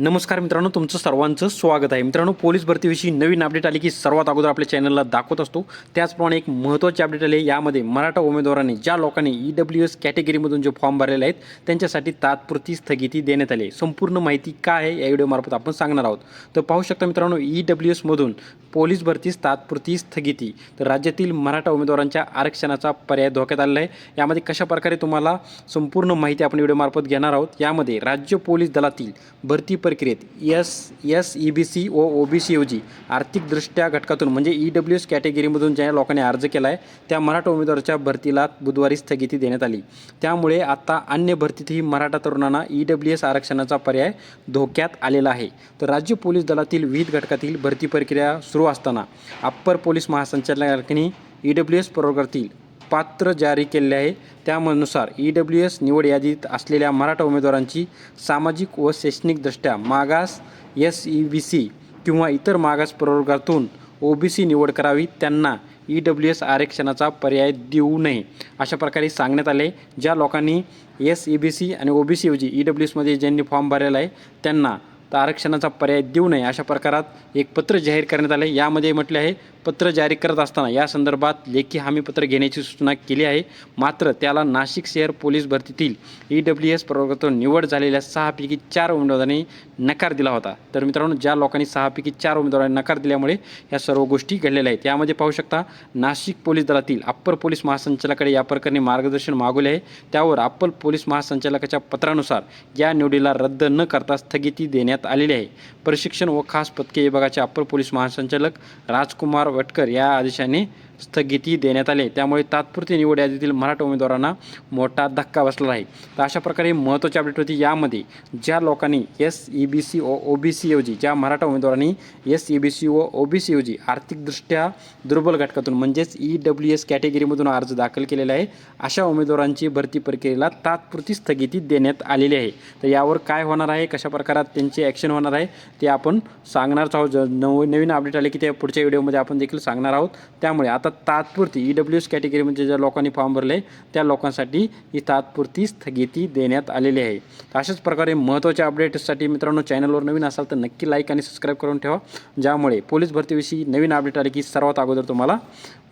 नमस्कार मित्रांनो तुमचं सर्वांचं स्वागत आहे. मित्रांनो पोलीस भरतीविषयी नवीन अपडेट आली की सर्वात अगोदर आपल्या चॅनलला दाखवत असतो. त्याचप्रमाणे एक महत्त्वाची अपडेट आले यामध्ये मराठा उमेदवारांनी ज्या लोकांनी ई डब्ल्यू एस कॅटेगरीमधून जे फॉर्म भरलेले आहेत त्यांच्यासाठी तात्पुरती स्थगिती देण्यात आली आहे. संपूर्ण माहिती काय आहे या व्हिडिओमार्फत आपण सांगणार आहोत. तर पाहू शकता मित्रांनो ई डब्ल्यू एसमधून पोलीस भरतीस तात्पुरती स्थगिती. तर राज्यातील मराठा उमेदवारांच्या आरक्षणाचा पर्याय धोक्यात आलेला आहे. यामध्ये कशा प्रकारे तुम्हाला संपूर्ण माहिती आपण व्हिडिओमार्फत घेणार आहोत यामध्ये राज्य पोलीस दलातील भरती प्रक्रियेत. S S E B C व ओ बी सी ऐवजी आर्थिकदृष्ट्या घटकातून म्हणजे ई डब्ल्यू एस कॅटेगरीमधून ज्या लोकांनी अर्ज केला आहे त्या मराठा उमेदवाराच्या भरतीला बुधवारी स्थगिती देण्यात आली. त्यामुळे आता अन्य भरतीतही मराठा तरुणांना ई डब्ल्यू एस आरक्षणाचा पर्याय धोक्यात आलेला आहे. तर राज्य पोलीस दलातील विविध घटकातील भरती प्रक्रिया सुरू असताना अप्पर पोलीस महासंचालकांनी ई डब्ल्यू एस प्रवर्गातील पात्र जारी केले आहे. त्यानुसार ई डब्ल्यू एस निवड यादीत असलेल्या मराठा उमेदवारांची सामाजिक व शैक्षणिकदृष्ट्या मागास एस ई बी सी किंवा इतर मागास प्रवर्गातून ओ बी सी निवड करावी. त्यांना ई डब्ल्यू एस आरक्षणाचा पर्याय देऊ नये अशा प्रकारे सांगण्यात आले. ज्या लोकांनी एस ई बी सी आणि ओ बी सी ऐवजी ई डब्ल्यू एसमध्ये ज्यांनी फॉर्म भरलेला आहे त्यांना तर आरक्षणाचा पर्याय देऊ नये अशा प्रकारात एक पत्र जाहीर करण्यात आले. यामध्ये म्हटले आहे पत्र जारी करत असताना या संदर्भात लेखी हमीपत्र घेण्याची सूचना केली आहे. मात्र त्याला नाशिक शहर पोलीस भरतीतील ई डब्ल्यू एस प्रवर्गातून निवड झालेल्या सहापैकी चार उमेदवारांनी नकार दिला होता. तर मित्रांनो ज्या लोकांनी सहापैकी चार उमेदवारांनी नकार दिल्यामुळे या सर्व गोष्टी घडलेल्या आहेत. यामध्ये पाहू शकता नाशिक पोलीस दलातील अप्पर पोलीस महासंचालकाकडे या प्रकरणी मार्गदर्शन मागवले आहे. त्यावर अप्पर पोलीस महासंचालकाच्या पत्रानुसार या निवडीला रद्द न करता स्थगिती देण्यात आलेली आहे. प्रशिक्षण व खास पथके विभागाचे अप्पर पोलीस महासंचालक राजकुमार વટકર યા આદશાની स्थगिती देण्यात आले. त्यामुळे तात्पुरती निवड यादीतील मराठा उमेदवारांना मोठा धक्का बसला आहे. तर अशा प्रकारे महत्त्वाची अपडेट होती यामध्ये ज्या लोकांनी S E B C O O B C ऐवजी ज्या मराठा उमेदवारांनी एस ई बी सी व ओ बी सी ऐवजी आर्थिकदृष्ट्या दुर्बल घटकातून म्हणजेच ई डब्ल्यू एस कॅटेगरीमधून अर्ज दाखल केलेला आहे अशा उमेदवारांची भरती प्रक्रियेला तात्पुरती स्थगिती देण्यात आलेली आहे. तर यावर काय होणार आहे कशा प्रकारात त्यांची ॲक्शन होणार आहे ते आपण सांगणारच आहोत. ज- नव नवीन अपडेट आले की ते पुढच्या व्हिडिओमध्ये आपण देखील सांगणार आहोत. त्यामुळे आता तात्पुरती ई डब्ल्यू एस कॅटेगरीमध्ये ज्या लोकांनी फॉर्म भरले त्या लोकांसाठी ही तात्पुरती स्थगिती देण्यात आलेली आहे. तर अशाच प्रकारे महत्त्वाच्या अपडेट्ससाठी मित्रांनो चॅनलवर नवीन असाल तर नक्की लाईक आणि सबस्क्राईब करून ठेवा. ज्यामुळे पोलीस भरतीविषयी नवीन अपडेट आले की सर्वात अगोदर तुम्हाला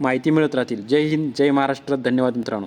माहिती मिळत राहतील. जय हिंद जय महाराष्ट्र. धन्यवाद मित्रांनो.